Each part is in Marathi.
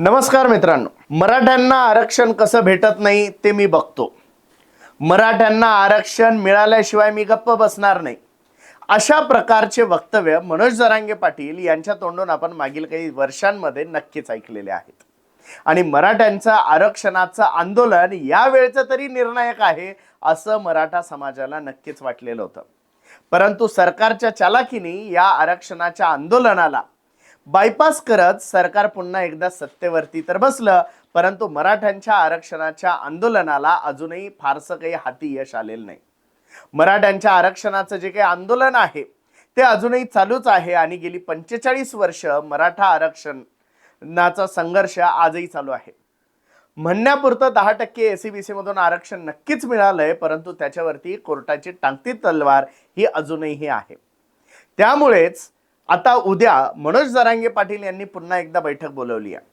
नमस्कार मित्रांनो. मराठ्यांना आरक्षण कसं भेटत नाही ते मी बघतो. मराठ्यांना आरक्षण मिळाल्याशिवाय मी गप्प बसणार नाही. अशा प्रकारचे वक्तव्य मनोज जरांगे पाटील यांच्या तोंडून आपण मागील काही वर्षांमध्ये नक्कीच ऐकलेले आहेत. आणि मराठ्यांचं आरक्षणाचं आंदोलन यावेळचं तरी निर्णायक आहे असं मराठा समाजाला नक्कीच वाटलेलं होतं. परंतु सरकारच्या चालाखीने या आरक्षणाच्या आंदोलनाला बायपास करत सरकार पुन्हा एकदा सत्तेवरती तर बसलं परंतु मराठ्यांच्या आरक्षणाच्या आंदोलनाला अजूनही फारसं काही हाती यश आलेलं नाही. मराठ्यांच्या आरक्षणाचं जे काही आंदोलन आहे ते अजूनही चालूच आहे आणि गेली पंचेचाळीस वर्ष मराठा आरक्षणाचा संघर्ष आजही चालू आहे. म्हणण्यापुरतं दहा टक्के एसीबीसी मधून आरक्षण नक्कीच मिळालंय परंतु त्याच्यावरती कोर्टाची टांगती तलवार ही अजूनही आहे. त्यामुळेच आता उद्या मनोज जरांगे पाटील यांनी पुन्हा एकदा बैठक बोलवली आहे.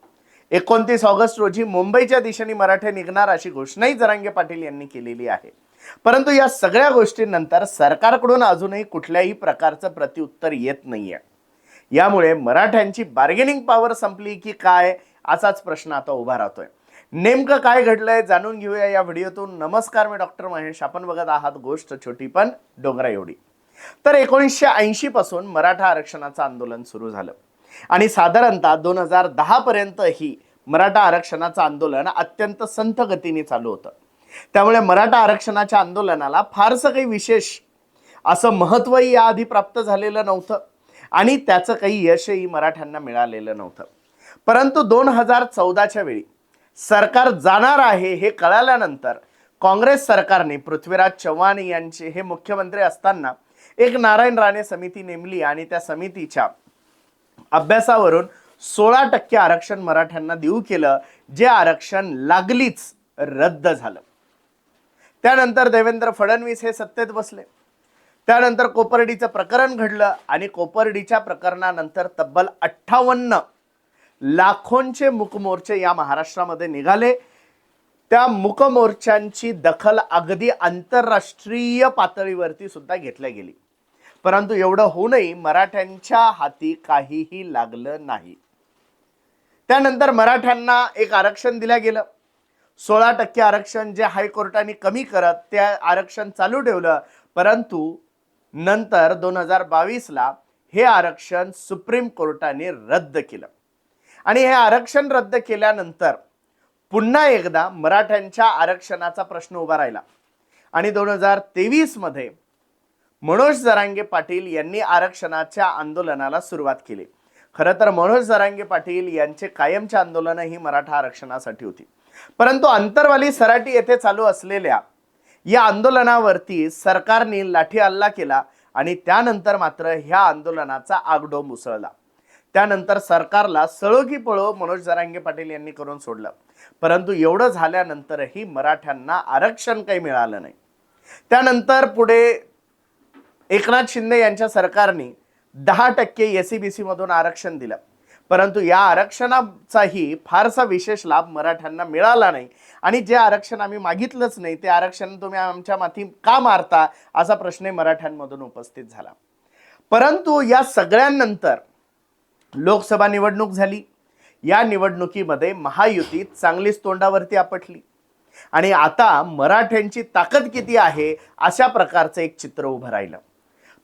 एकोणतीस ऑगस्ट रोजी मुंबईच्या दिशेने मराठे निघणार अशी घोषणाही जरांगे पाटील यांनी केलेली आहे. परंतु या सगळ्या गोष्टींनंतर सरकारकडून अजूनही कुठल्याही प्रकारचं प्रत्युत्तर येत नाहीये. यामुळे मराठ्यांची बार्गेनिंग पॉवर संपली की काय असाच प्रश्न आता उभा राहतोय. नेमकं काय घडलंय जाणून घेऊया या व्हिडिओतून. नमस्कार मी डॉक्टर महेश. आपण बघत आहात गोष्ट छोटी पण डोंगरा एवढी तर एकोणीसशे ऐंशी पासून मराठा आरक्षणाचं आंदोलन सुरू झालं. आणि साधारणतः दोन हजार दहा ही मराठा आरक्षणाचं आंदोलन अत्यंत संथ गतीने चालू होतं. त्यामुळे मराठा आरक्षणाच्या आंदोलनाला फारसं काही विशेष असं महत्त्वही याआधी प्राप्त झालेलं नव्हतं आणि त्याचं काही यशही मराठ्यांना मिळालेलं नव्हतं. परंतु दोन हजार चौदाच्या वेळी सरकार जाणार आहे हे कळाल्यानंतर काँग्रेस सरकारने पृथ्वीराज चव्हाण यांचे हे मुख्यमंत्री असताना एक नारायण राणे समिती नेमली आणि त्या समितीच्या अभ्यासावरून सोळा टक्के आरक्षण मराठ्यांना देऊ केलं जे आरक्षण लागलीच रद्द झालं. त्यानंतर देवेंद्र फडणवीस हे सत्तेत बसले. त्यानंतर कोपर्डीचं प्रकरण घडलं आणि कोपर्डीच्या प्रकरणानंतर तब्बल अठ्ठावन्न लाखोंचे मुकमोर्चे या महाराष्ट्रामध्ये निघाले. त्या मुकमोर्चांची दखल अगदी आंतरराष्ट्रीय पातळीवरती सुद्धा घेतल्या गेली. परंतु एवढं होऊनही मराठ्यांच्या हाती काहीही लागलं नाही. त्यानंतर मराठ्यांना एक आरक्षण दिलं गेलं. सोळा टक्के आरक्षण जे हायकोर्टाने कमी करत ते आरक्षण चालू ठेवलं. परंतु नंतर दोन हजार बावीसला हे आरक्षण सुप्रीम कोर्टाने रद्द केलं. आणि हे आरक्षण रद्द केल्यानंतर पुन्हा एकदा मराठ्यांच्या आरक्षणाचा प्रश्न उभा राहिला. आणि दोन हजार तेवीसमध्ये मनोज जरांगे पाटील यांनी आरक्षणाच्या आंदोलनाला सुरुवात केली. खरं तर मनोज जरांगे पाटील यांचे कायमचे आंदोलन ही मराठा आरक्षणासाठी होती. परंतु अंतरवाली सराटी येथे चालू असलेल्या या आंदोलनावरती सरकारने लाठी हल्ला केला आणि त्यानंतर मात्र ह्या आंदोलनाचा आगडोंब उसळला. त्यानंतर सरकारला सळो की पळो मनोज जरांगे पाटील यांनी करून सोडलं. परंतु एवढं झाल्यानंतरही मराठ्यांना आरक्षण काही मिळालं नाही. त्यानंतर पुढे एकनाथ शिंदे यांच्या सरकारने दहा टक्के एस सी बी सीमधून आरक्षण दिलं. परंतु या आरक्षणाचाही फारसा विशेष लाभ मराठ्यांना मिळाला नाही. आणि जे आरक्षण आम्ही मागितलंच नाही ते आरक्षण तुम्ही आमच्या माथी का मारता असा प्रश्न मराठ्यांमधून उपस्थित झाला. परंतु या सगळ्यांनंतर लोकसभा निवडणूक झाली. या निवडणुकीमध्ये महायुती चांगलीच तोंडावरती आपटली. आणि आता मराठ्यांची ताकद किती आहे अशा प्रकारचं एक चित्र उभं राहिलं.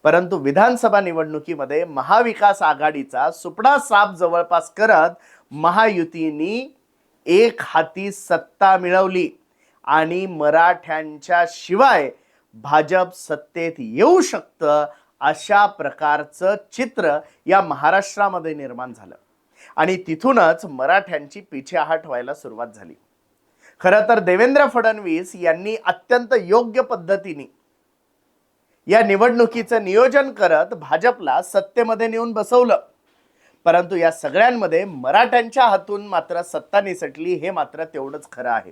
परंतु विधानसभा निवडणुकीमध्ये महाविकास आघाडीचा सुपडा साप जवळपास करत महायुतीनी एक हाती सत्ता मिळवली आणि मराठ्यांच्या शिवाय भाजप सत्तेत येऊ शकतं अशा प्रकारचं चित्र या महाराष्ट्रामध्ये निर्माण झालं. आणि तिथूनच मराठ्यांची पिछेहाट व्हायला सुरुवात झाली. खरं तर देवेंद्र फडणवीस यांनी अत्यंत योग्य पद्धतीने या निवडणुकीचं नियोजन करत भाजपला सत्तेमध्ये नेऊन बसवलं. परंतु या सगळ्यांमध्ये मराठ्यांच्या हातून मात्र सत्ता निसटली हे मात्र तेवढंच खरं आहे.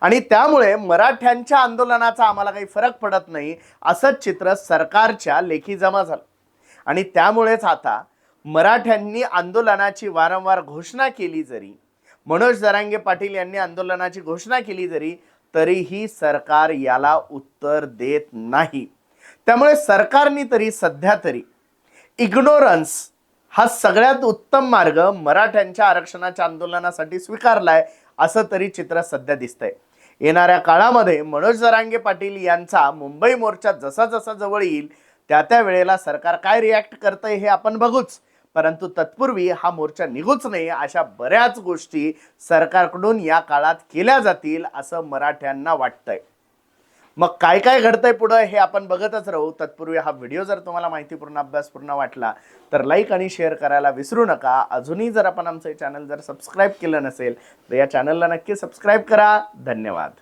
आणि त्यामुळे मराठ्यांच्या आंदोलनाचा आम्हाला काही फरक पडत नाही असंच चित्र सरकारच्या लेखी जमा झालं. आणि त्यामुळेच आता मराठ्यांनी आंदोलनाची वारंवार घोषणा केली जरी मनोज जरांगे पाटील यांनी आंदोलनाची घोषणा केली जरी तरीही सरकार याला उत्तर देत नाही. त्यामुळे सरकारने तरी सध्या तरी इग्नोरन्स हा सगळ्यात उत्तम मार्ग मराठ्यांच्या आरक्षणाच्या आंदोलनासाठी स्वीकारलाय असं तरी चित्र सध्या दिसतंय. येणाऱ्या काळामध्ये मनोज जरांगे पाटील यांचा मुंबई मोर्चा जसा जसा जवळ येईल त्या त्या वेळेला सरकार काय रिॲक्ट करतंय हे आपण बघूच. परंतु तत्पूर्वी हा मोर्चा निघूच नाही अशा बऱ्याच गोष्टी सरकारकडून या काळात केल्या जातील असं मराठ्यांना वाटतंय. मग काय काय घडतंय पुढं हे आपण बघतच राहू. तत्पूर्वी हा व्हिडिओ जर तुम्हाला माहितीपूर्ण अभ्यासपूर्ण वाटला तर लाईक आणि शेअर करायला विसरू नका. अजूनही जर आपण आमचं चॅनल जर सबस्क्राईब केलं नसेल तर या चॅनलला नक्की सबस्क्राईब करा. धन्यवाद.